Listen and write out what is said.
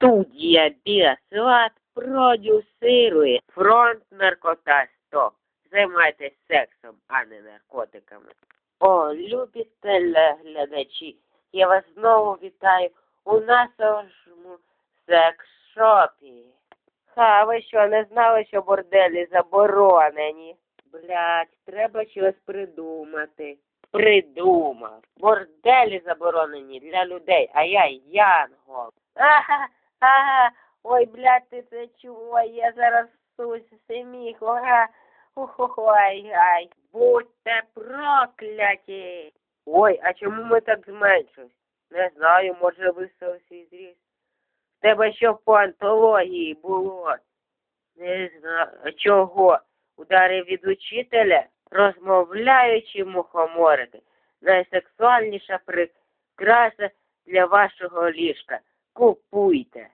Студія Біасват продюсирує фронт наркота стоп. Займайтесь сексом, а не наркотиками. О, любі телеглядачі, я вас знову вітаю у нашому секс-шопі. Ха, ви що, не знали, що борделі заборонені? Блять, треба щось придумати. Придумав. Борделі заборонені для людей, а я янгол. Ага, ага. Ой, блядь, ти це чого? Я зараз сусь сміху. Ага. Ой, ай. Будьте прокляті. Ой, а чому ми так зменшились? Не знаю, може виставився і зріс. В тебе що по антології було? Не знаю. Чого? Удари від учителя? Розмовляючи мухоморики. Найсексуальніша прикраса для вашого ліжка. Купуйте.